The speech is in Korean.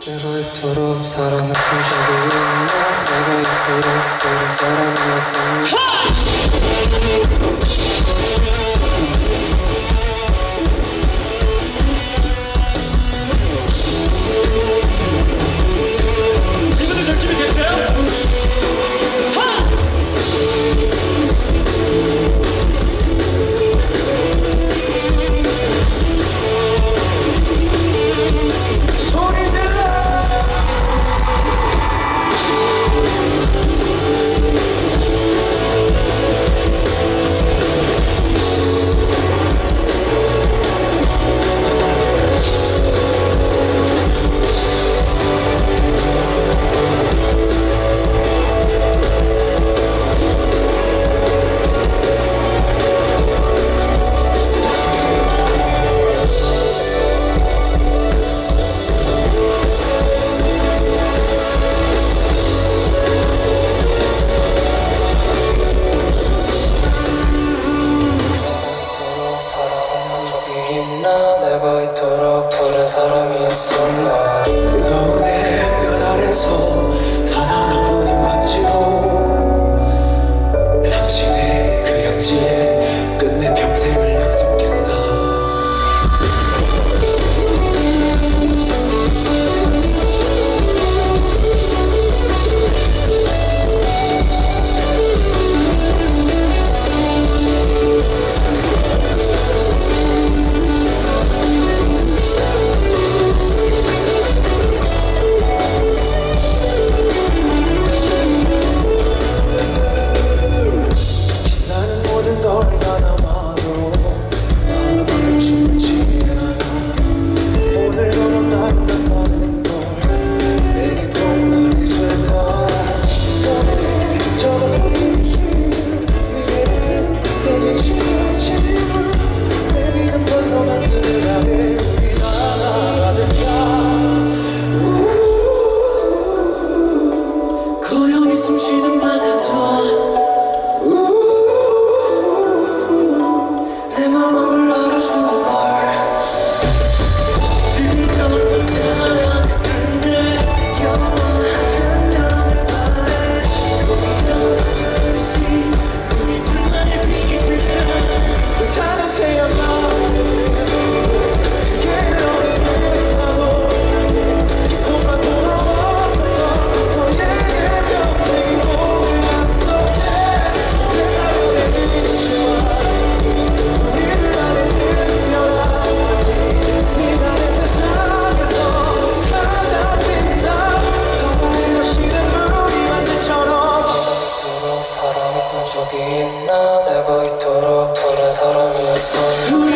내가 이토록 사랑을 품시고 있나? 내가 이토록 너를 사랑했었니. So. soul.